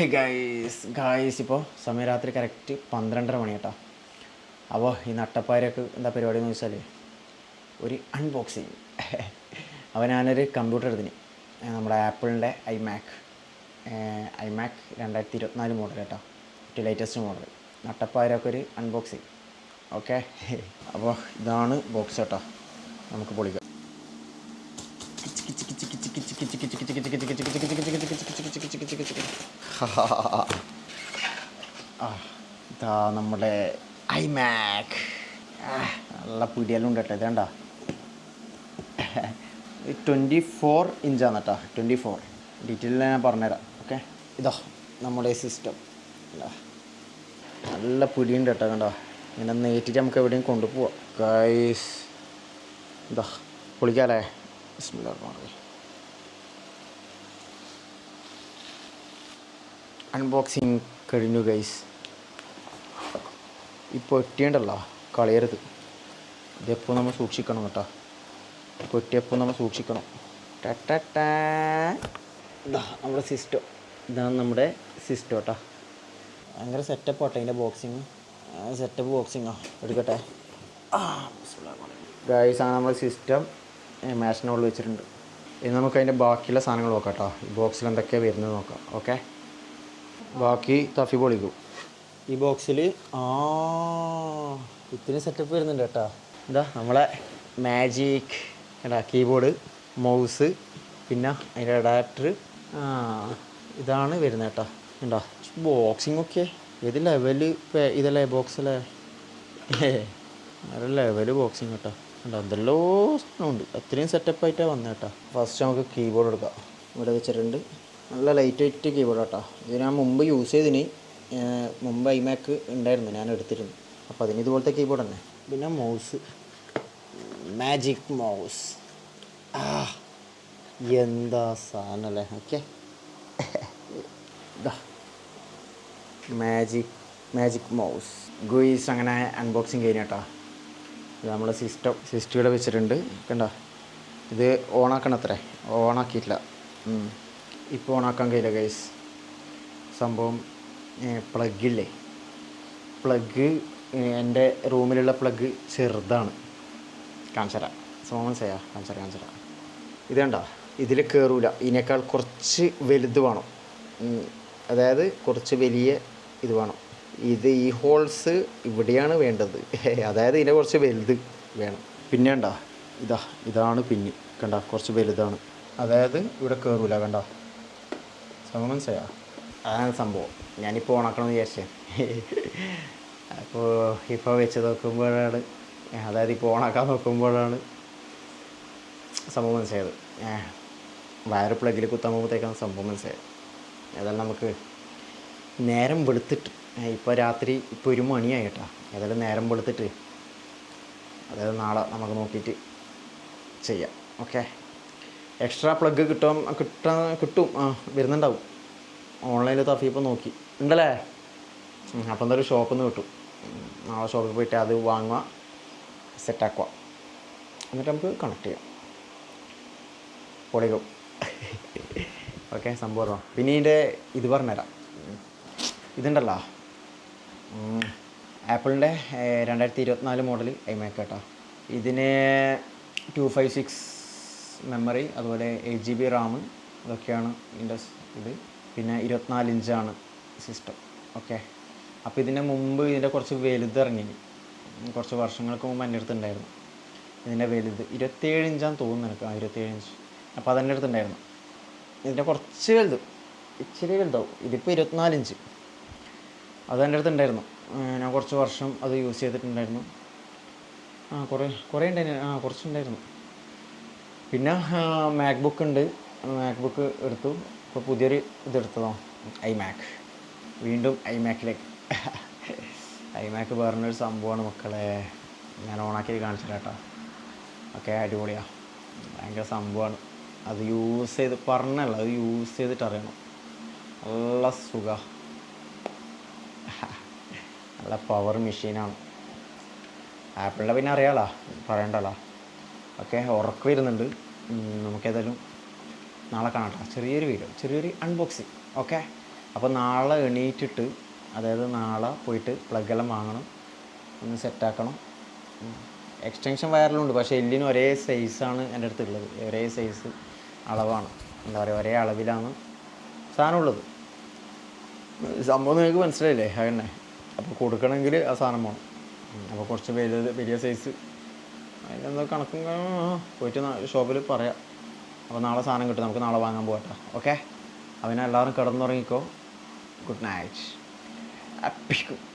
High guys guys ഇപ്പോൾ സമയം രാത്രി കറക്റ്റ് പന്ത്രണ്ടര മണി കേട്ടോ അപ്പോൾ ഈ നട്ടപ്പാരൊക്കെ എന്താ പരിപാടി എന്ന് വെച്ചാൽ ഒരു അൺബോക്സിങ് അപ്പോൾ ഞാനൊരു കമ്പ്യൂട്ടർ എടുത്തിന്. നമ്മുടെ ആപ്പിളിന്റെ ഐമാക് ഐമാക് രണ്ടായിരത്തി ഇരുപത്തിനാല് മോഡൽ കേട്ടോ ഏറ്റവും ലേറ്റസ്റ്റ് മോഡൽ നട്ടപ്പാരൊക്കെ ഒരു അൺബോക്സിങ് ഓക്കെ അപ്പോൾ ഇതാണ് ബോക്സ് കേട്ടോ നമുക്ക് പൊളിക്കാം. ഇതാ നമ്മുടെ ഐമാക്. നല്ല പിടിയെല്ലാം ഉണ്ട് കേട്ടോ ഇതേണ്ട ട്വന്റി ഫോർ ഇഞ്ചാണ് കേട്ടോ ട്വന്റി ഫോർ ഡീറ്റെയിൽ ഞാൻ പറഞ്ഞുതരാം ഓക്കെ ഇതാ നമ്മുടെ സിസ്റ്റം നല്ല പുലിയുണ്ട് കേട്ടോ കണ്ടോ. ഇങ്ങനെ നേറ്റിട്ട് നമുക്ക് എവിടെയും കൊണ്ടുപോവാം. ഗൈസ് ഇതാ പൊളിക്കാല്ലേ? ബിസ്മില്ലാഹിർ അൺബോക്സിങ് കഴിഞ്ഞു ഗൈസ് ഇപ്പോൾ പെട്ടിയുണ്ടല്ലോ കളയരുത്. ഇതെപ്പോൾ നമ്മൾ സൂക്ഷിക്കണം കേട്ടോ. പെട്ടിയെപ്പോൾ നമ്മൾ സൂക്ഷിക്കണം. ഇതാ നമ്മുടെ സിസ്റ്റം ഇതാണ് നമ്മുടെ സിസ്റ്റം കേട്ടോ ഭയങ്കര സെറ്റപ്പ് കേട്ടോ അതിന്റെ ബോക്സിങ് സെറ്റപ്പ് ബോക്സിങ്ങോ എടുക്കട്ടെ. ഗൈസ് ആണ് നമ്മുടെ സിസ്റ്റം മാഷിനോട് വെച്ചിട്ടുണ്ട്. ഇനി നമുക്ക് അതിന്റെ ബാക്കിയുള്ള സാധനങ്ങൾ നോക്കാം കേട്ടോ ബോക്സിൽ എന്തൊക്കെയാണ് വരുന്നത് നോക്കാം. ഓക്കെ ബാക്കി തഫി പൊളിക്കും. ഈ ബോക്സിൽ ആ ഇത്തിരി സെറ്റപ്പ് വരുന്നുണ്ട് കേട്ടോ. എന്താ നമ്മളെ മാജിക് എന്താ കീബോർഡ് മൗസ് പിന്നെ അതിന്റെ അഡാപ്റ്റർ ആ ഇതാണ് വരുന്നത് കേട്ടോ. ഉണ്ടോ ബോക്സിംഗ് ഒക്കെ. ഏത് ലെവൽ ഇതല്ലേ ബോക്സല്ലേ നല്ല ലെവൽ ബോക്സിങ് കേട്ടോ. എന്താ എന്തെല്ലോ സാധനമുണ്ട് അത്രയും സെറ്റപ്പായിട്ടാണ് വന്നത് കേട്ടോ. ഫസ്റ്റ് നമുക്ക് കീബോർഡ് എടുക്കാം. ഇവിടെ വെച്ചിട്ടുണ്ട്. നല്ല ലൈറ്റ് വെയിറ്റ് കീബോർഡ് കേട്ടോ ഇത് ഞാൻ മുമ്പ് യൂസ് ചെയ്തിന് മുമ്പ് ഐമാക്ക് ഉണ്ടായിരുന്നു ഞാൻ എടുത്തിരുന്നു. അപ്പോൾ അതിന് ഇതുപോലത്തെ കീബോർഡ് തന്നെ. പിന്നെ മൗസ് മാജിക് മൗസ് ആ എന്താ സാധനമല്ലേ ഓക്കെ. ഇതാ മാജിക് മാജിക് മൗസ് ഗുയിസ് അങ്ങനെ അൺബോക്സിങ് കഴിഞ്ഞ കേട്ടോ. ഇത് നമ്മളെ സിസ്റ്റം സിസ്റ്റം ഇവിടെ വെച്ചിട്ടുണ്ട്. കണ്ടോ? ഇത് ഓണാക്കണത്രേ. ഓണാക്കിയിട്ടില്ല. ഇപ്പോൾ ഓണാക്കാൻ കഴിയില്ല ഗൈസ് സംഭവം പ്ലഗില്ലേ പ്ലഗ് എന്റെ റൂമിലുള്ള പ്ലഗ് ചെറുതാണ്. കാണിച്ചര സോമൻ കാണിച്ചര കാണിച്ചര ഇത് കണ്ടോ? ഇതിൽ കയറൂല ഇതിനേക്കാൾ കുറച്ച് വലുത് വേണം. അതായത് കുറച്ച് വലിയ ഇത് വേണം. ഇത് ഈ ഹോൾസ് ഇവിടെയാണ് വേണ്ടത്. അതായത് ഇതിനെ കുറച്ച് വലുത് വേണം. പിന്നെ കണ്ടോ? ഇതാ ഇതാണ് പിന്നി കണ്ട? കുറച്ച് വലുതാണ്. അതായത് ഇവിടെ കയറൂല കണ്ട? സംഭവം മനസ്സിലായോ? അതാണ് സംഭവം. ഞാനിപ്പോൾ ഓണാക്കണമെന്ന് വിചാരിച്ചേ. അപ്പോൾ ഇപ്പോൾ വെച്ച് നോക്കുമ്പോഴാണ് അതായത് ഇപ്പോൾ ഓണാക്കാൻ നോക്കുമ്പോഴാണ് സംഭവം മനസ്സിലായത്. വയർ പ്ലഗിൽ കുത്താൻ പോകുമ്പോഴത്തേക്കാണ് സംഭവം മനസ്സിലായത്. ഏതായാലും നമുക്ക് നേരം വെളുത്തിട്ട് ഇപ്പോൾ രാത്രി ഇപ്പോൾ ഒരു മണിയായിട്ടാ ഏതായാലും നേരം വെളുത്തിട്ട് അതായത് നാളെ നമുക്ക് നോക്കിയിട്ട് ചെയ്യാം. ഓക്കെ? എക്സ്ട്രാ പ്ലഗ് കിട്ടും കിട്ട കിട്ടും. ആ വരുന്നുണ്ടാവും. ഓൺലൈനിൽ തഫിയപ്പോൾ നോക്കി. ഉണ്ടല്ലേ? അപ്പം എന്തായാലും ഷോപ്പിൽ നിന്ന് കിട്ടും. ആ ഷോപ്പിൽ പോയിട്ട് അത് വാങ്ങുക സെറ്റാക്കുക എന്നിട്ട് നമുക്ക് കണക്ട് ചെയ്യാം. പൊളിക്കും. ഓക്കെ സംഭവം പിന്നെ ഇതിന്റെ ഇത് പറഞ്ഞുതരാം. ഇതുണ്ടല്ലോ. ആപ്പിളിന്റെ രണ്ടായിരത്തി ഇരുപത്തിനാല് മോഡൽ ഐ കേട്ടോ ഇതിന് ടു ഫൈവ് സിക്സ് മെമ്മറി അതുപോലെ എയ്റ്റ് ജി ബി റാം അതൊക്കെയാണ് ഇതിന്റെ ഇത്. പിന്നെ ഇരുപത്തിനാല് ഇഞ്ചാണ് സിസ്റ്റം ഓക്കെ അപ്പോൾ ഇതിന്റെ മുമ്പ് ഇതിന്റെ കുറച്ച് വലുത് ഇറങ്ങി കുറച്ച് വർഷങ്ങൾക്ക് മുമ്പ് എന്റെ അടുത്തുണ്ടായിരുന്നു. ഇതിന്റെ വലുത്. ഇരുപത്തേഴ് ഇഞ്ചാന്ന് തോന്നുന്നു എനിക്ക് ആ ഇരുപത്തേഴ് ഇഞ്ച് അപ്പോൾ അതെന്റെ അടുത്തുണ്ടായിരുന്നു. ഇതിന്റെ കുറച്ച് വലുത്. ഇച്ചിരി വലുതാവും. ഇതിപ്പോൾ ഇരുപത്തിനാല് ഇഞ്ച് അത് എന്റെ അടുത്തുണ്ടായിരുന്നു. ഞാൻ കുറച്ച് വർഷം അത് യൂസ് ചെയ്തിട്ടുണ്ടായിരുന്നു. ആ കുറേ കുറേ ഉണ്ടായിരുന്നു ആ കുറച്ചുണ്ടായിരുന്നു. പിന്നെ മാക്ബുക്ക് ഉണ്ട്. മാക്ബുക്ക് എടുത്തു. ഇപ്പോൾ പുതിയൊരു ഇതെടുത്തതോ ഐ മാക് വീണ്ടും ഐ മാക്കിലേക്ക് ഐ മാക്ക് പറഞ്ഞൊരു സംഭവമാണ് മക്കളെ. ഞാൻ ഓണാക്കി കാണിച്ചില്ല കേട്ടോ. ഓക്കെ അടിപൊളിയാണ് ഭയങ്കര സംഭവമാണ് അത് യൂസ് ചെയ്ത് പറഞ്ഞല്ല അത് യൂസ് ചെയ്തിട്ട് അറിയണം. നല്ല സുഖ. നല്ല പവർ മെഷീനാണ് ആപ്പിളിന്റെ പിന്നെ അറിയാലോ? പറയണ്ടല്ലോ? ഓക്കെ ഉറക്കം വരുന്നുണ്ട്. നമുക്കേതായാലും നാളെ കാണാം. ചെറിയൊരു വീഡിയോ ചെറിയൊരു അൺബോക്സിങ് ഓക്കെ അപ്പോൾ നാളെ എണീറ്റിട്ട് അതായത് നാളെ പോയിട്ട് പ്ലഗെല്ലാം വാങ്ങണം ഒന്ന് സെറ്റാക്കണം എക്സ്റ്റൻഷൻ വയറിലുണ്ട് പക്ഷേ എല്ലിന് ഒരേ സൈസാണ് എന്റെ അടുത്ത് ഉള്ളത് ഒരേ സൈസ് അളവാണ്. എന്താ പറയുക ഒരേ അളവിലാണ് സാധനം ഉള്ളത് സംഭവം നിങ്ങൾക്ക് മനസ്സിലായില്ലേ? അതന്നെ. അപ്പോൾ കൊടുക്കണമെങ്കിൽ ആ സാധനം വേണം. അപ്പോൾ കുറച്ച് വലിയ വലിയ സൈസ് അതിനെന്തോ കണക്കും പോയിട്ട് ഷോപ്പിൽ പറയാം. അപ്പോൾ നാളെ സാധനം കിട്ടും. നമുക്ക് നാളെ വാങ്ങാൻ പോകട്ടെ ഓക്കെ? അവനെ എല്ലാവരും കിടന്നുറങ്ങിക്കോ. Good night അപ്പിക്കും